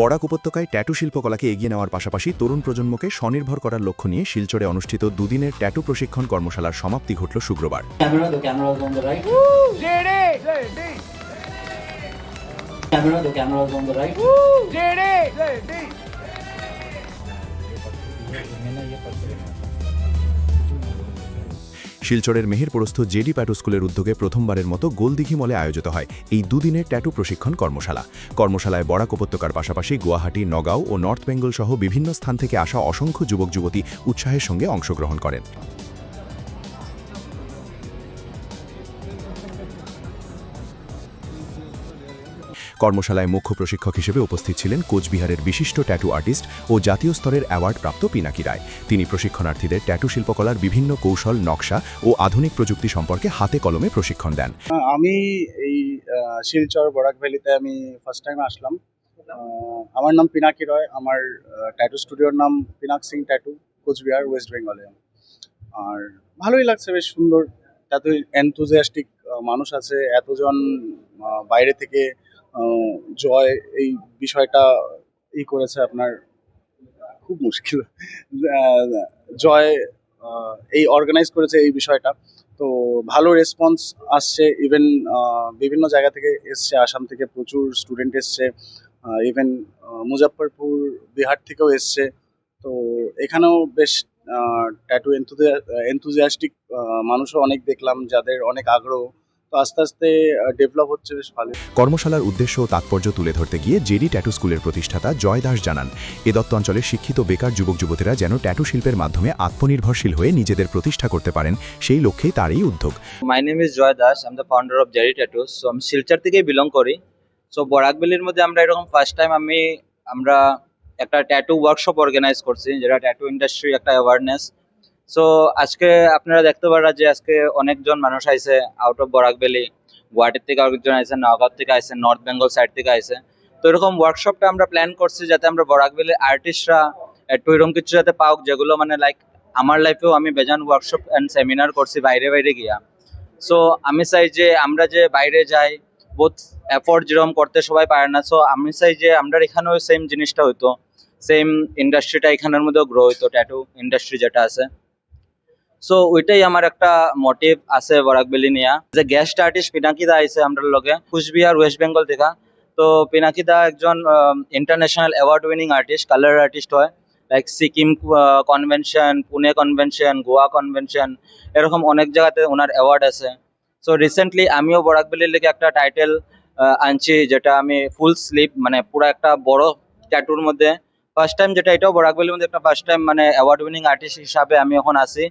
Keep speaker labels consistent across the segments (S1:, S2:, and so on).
S1: বরাক উপত্যকায় ট্যাটু শিল্পকলাকে এগিয়ে নেওয়ার পাশাপাশি তরুণ প্রজন্মকে স্বনির্ভর করার লক্ষ্য নিয়ে শিলচরে অনুষ্ঠিত দুদিনের ট্যাটু প্রশিক্ষণ কর্মশালার সমাপ্তি ঘটল শুক্রবার।
S2: Camera,
S1: শিলচরের মেহেরপুরস্থ জেডি প্যাটু স্কুলের উদ্যোগে প্রথমবারের মতো গোলদিঘি মলে আয়োজিত হয় এই দুদিনের ট্যাটু প্রশিক্ষণ কর্মশালা। কর্মশালায় বরাক উপত্যকার পাশাপাশি গুয়াহাটি, নগাঁও ও নর্থ বেঙ্গল সহ বিভিন্ন স্থান থেকে আসা অসংখ্য যুবক যুবতী উৎসাহের সঙ্গে অংশগ্রহণ করেন। কর্মশালায় মুখ্য প্রশিক্ষক হিসেবে উপস্থিত ছিলেন কোচবিহারের বিশিষ্ট ট্যাটু আর্টিস্ট ও জাতীয় স্তরের অ্যাওয়ার্ডপ্রাপ্ত পিনাকি রায়। তিনি প্রশিক্ষণার্থীদের ট্যাটু শিল্পকলার বিভিন্ন কৌশল, নকশা ও আধুনিক প্রযুক্তি সম্পর্কে হাতে কলমে প্রশিক্ষণ দেন।
S3: আমি এই শিলচর বরাক ভ্যালিতে আমি ফার্স্ট টাইম আসলাম। আমার নাম পিনাকি রয়, আমার ট্যাটু স্টুডিওর নাম পিনাক সিং ট্যাটু, কোচবিহার, ওয়েস্ট বেঙ্গলে। আর ভালোই লাগছে, বেশ সুন্দর। এত এনথুজিয়াস্টিক মানুষ আছে, এতজন বাইরে থেকে জয় এই বিষয়টা ই করেছে আপনার, খুব মুশকিল। জয় এই অর্গানাইজ করেছে এই বিষয়টা। তো ভালো রেসপন্স আসছে ইভেন বিভিন্ন জায়গা থেকে এসছে, আসাম থেকে প্রচুর স্টুডেন্ট এসছে ইভেন মুজাফরপুর বিহার থেকেও এসছে। তো এখানেও বেশ ট্যাটু এনথুজিয়াস্টিক মানুষও অনেক দেখলাম, যাদের অনেক আগ্রহ। তো আস্তে আস্তে ডেভেলপ হচ্ছে বেশ ভালো
S1: কর্মশালার উদ্দেশ্য ও তাৎপর্য তুলে ধরতে গিয়ে জেডি ট্যাটু স্কুলের প্রতিষ্ঠাতা জয় দাস জানান এ দত্ত অঞ্চলের শিক্ষিত বেকার যুবক যুবতীরা যেন ট্যাটু শিল্পের মাধ্যমে আত্মনির্ভরশীল হয়ে নিজেদের প্রতিষ্ঠা করতে পারেন সেই লক্ষ্যেই তার এই উদ্যোগ।
S4: My name is Joy Das I'm the founder of Jerry tattoos so আমি শিলচর থেকেই বিলং করি। সো বরাকবেলির মধ্যে আমরা এরকম ফার্স্ট টাইম আমি আমরা একটা ট্যাটু ওয়ার্কশপ অর্গানাইজ করছি যেটা ট্যাটু ইন্ডাস্ট্রি একটা অ্যাওয়ারনেস সো আজকে আপনারা দেখতে পারা যে আজকে অনেকজন মানুষ আইছে আউট অফ বরাকবেলি গুয়াহাটির থেকে অনেকজন আইছে, নগাঁও থেকে আইছে নর্থ বেঙ্গল সাইড থেকে আইছে। তো এরকম ওয়ার্কশপটা আমরা প্ল্যান করছি যাতে আমরা বরাকবেলির আর্টিস্টরা একটু এরকম কিছু যাতে পাওক, যেগুলো মানে লাইক আমার লাইফেও আমি বেজান ওয়ার্কশপ অ্যান্ড সেমিনার করছি বাইরে বাইরে গিয়া। সো আমি চাই যে আমরা যে বাইরে যাই বহুত এফোর্ট যেরকম করতে সবাই পারে না সো আমি চাই যে আমরা এখানেও সেম জিনিসটা হইতো সেম ইন্ডাস্ট্রিটা এখানের মধ্যেও গ্রো হইতো ট্যাটু ইন্ডাস্ট্রি যেটা আছে। সো ওইটাই আমার একটা মোটিভ আছে বরাকবেলি নিয়া। যে গেস্ট আর্টিস্ট পিনাকিদা আইছে আমরা লগে, কুচবিহার ওয়েস্ট বেঙ্গল থেকে তো পিনাকিদা একজন international award winning artist colour artist হয়। Like Sikkim convention Pune convention Goa convention এরকম অনেক জায়গাতে ওনার অ্যাওয়ার্ড আছে। সো রিসেন্টলি আমিও বরাকবেলির লেগে একটা টাইটেল আনছি, যেটা আমি ফুল স্লিপ মানে পুরো একটা বড় ট্যাটুর মধ্যে। ফার্স্ট টাইম যেটা, এটাও বরাকবেলির মধ্যে একটা ফার্স্ট টাইম মানে অ্যাওয়ার্ড উইনিং আর্টিস্ট হিসাবে আমি এখন আছি।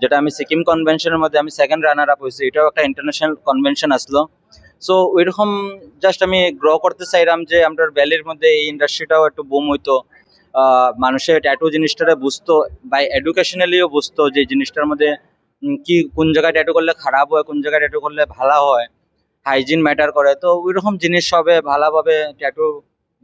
S4: যেটা আমি সিকিম কনভেনশনের মধ্যে আমি সেকেন্ড রানার আপ হয়েছি, এটাও একটা ইন্টারন্যাশনাল কনভেনশন আসলো। সো ওইরকম জাস্ট আমি গ্রো করতে চাইলাম যে আমরা ভ্যালির মধ্যে এই ইন্ডাস্ট্রিটাও একটু বুম হইতো। মানুষের ট্যাটু জিনিসটারে বুঝতো, বা এডুকেশনালিও বুঝতো যে জিনিসটার মধ্যে কি, কোন জায়গায় ট্যাটু করলে খারাপ হয়, কোন জায়গায় ট্যাটু করলে ভালো হয় হাইজিন ম্যাটার করে। তো ওইরকম জিনিস হবে ভালোভাবে ট্যাটু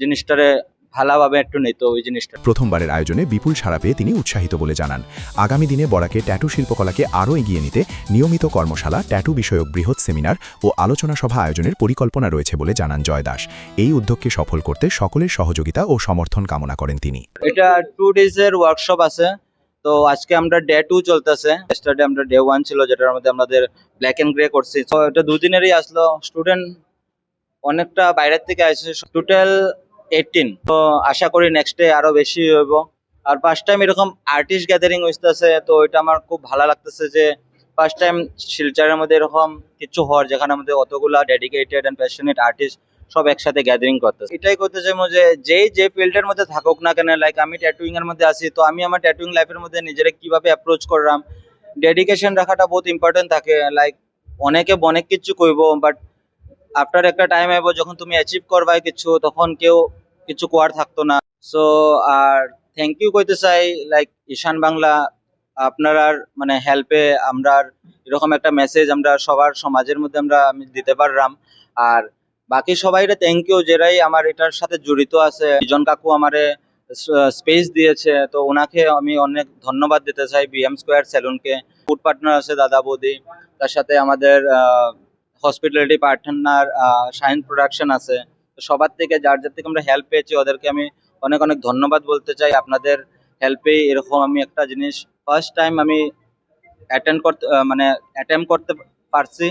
S4: জিনিসটারে ভালোভাবে একটু নিত ওই জিনিসটা।
S1: প্রথমবারের আয়োজনে বিপুল সাড়া পেয়ে তিনি উৎসাহিত বলে জানান। আগামী দিনে বরাকে ট্যাটু শিল্পকলাকে আরও এগিয়ে নিতে নিয়মিত কর্মশালা ট্যাটু বিষয়ক বৃহৎ সেমিনার ও আলোচনা সভা আয়োজনের পরিকল্পনা রয়েছে বলে জানান জয় দাস। এই উদ্যোগকে সফল করতে সকলের সহযোগিতা ও সমর্থন কামনা করেন তিনি।
S4: এটা টু ডেজ এর ওয়ার্কশপ আছে। তো আজকে আমরা ডে টু চলতেছে। স্টাডি আমরা ডে ওয়ান ছিল যেটার মধ্যে আমাদের ব্ল্যাক অ্যান্ড গ্রে করছি তো এটা দুদিনেরই আসলো। স্টুডেন্ট অনেকটা বাইরের থেকে আসছে। টোটাল এইটিন তো আশা করি নেক্সট ডে আরও বেশি হইব। আর ফার্স্ট টাইম এরকম আর্টিস্ট গ্যাদারিং হইতেছে, তো এটা আমার খুব ভালো লাগতেছে যে ফার্স্ট টাইম শিলচরের মধ্যে এরকম কিছু হওয়ার যেখানে আমাদের অতগুলা ডেডিকেটেড অ্যান্ড প্যাশনেট আর্টিস্ট সব একসাথে গ্যাদারিং করতেছে। এটাই করতে চাইব যে যেই যে ফিল্ডের মধ্যে থাকুক না কেন লাইক আমি ট্যাটুইং এর মধ্যে আছি, তো আমি আমার ট্যাটুইং লাইফের মধ্যে নিজেরা কীভাবে অ্যাপ্রোচ করলাম? ডেডিকেশন রাখাটা বহুত ইম্পর্টেন্ট থাকে লাইক অনেকে অনেক কিছু কইব বাট আফটার একটা টাইম আইব, যখন তুমি অ্যাচিভ করবাই কিছু, তখন কেউ কিছু কোয়ার থাকতো না। সো আর থ্যাংক ইউ কইতে চাই লাইক ঈশান বাংলা, আপনার আর মানে হেল্পে আমরা এরকম একটা মেসেজ আমরা সবার সমাজের মধ্যে আমরা আমি দিতে পারলাম। আর বাকি সবাইরে থ্যাংক ইউ যেরাই আমার এটার সাথে জড়িত আছে। বিজন কাকু আমারে স্পেস দিয়েছে, তো ওনাকে আমি অনেক ধন্যবাদ দিতে চাই বিএম স্কোয়ার সেলুনকে ফুড পার্টনার আছে দাদা বৌদি, তার সাথে আমাদের হসপিটালিটি পার্টনার শাইন প্রোডাকশন আছে। সবার থেকে, যার যার থেকে আমরা হেল্প পেয়েছি, ওদেরকে আমি অনেক অনেক ধন্যবাদ বলতে চাই। আপনাদের হেল্পেই এরকম আমি একটা জিনিস ফার্স্ট টাইম আমি অ্যাটেন্ড করতে মানে অ্যাটেম্প করতে পারছি।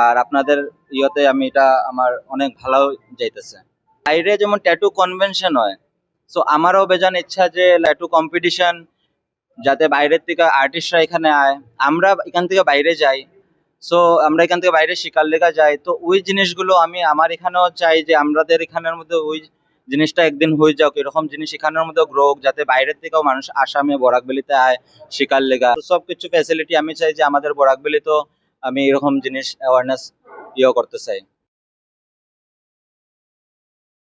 S4: আর আপনাদের ইয়েতে আমি এটা আমার অনেক ভালো যাইতেছে। বাইরে যেমন ট্যাটু কনভেনশন হয় সো আমারও বেজান ইচ্ছা যে ট্যাটু কম্পিটিশন যাতে বাইরের থেকে আর্টিস্টরা এখানে আয়। আমরা এখান থেকে বাইরে যাই সো আমরা এখান থেকে বাইরে শিকার লেখা যাই। তো ওই জিনিসগুলো আমি আমার এখানেও চাই যে আমাদের এখানের মধ্যে ওই জিনিসটা একদিন হয়ে যাক। এরকম জিনিস এখানের মধ্যে গ্রো হোক যাতে বাইরের থেকেও মানুষ আসামে বরাকবেলিতে আয়, শিকার লেগা। সব কিছু ফ্যাসিলিটি আমি চাই যে আমাদের বরাকবেলিতেও আমি এরকম জিনিস অ্যাওয়ারনেস ইয়ে করতে চাই।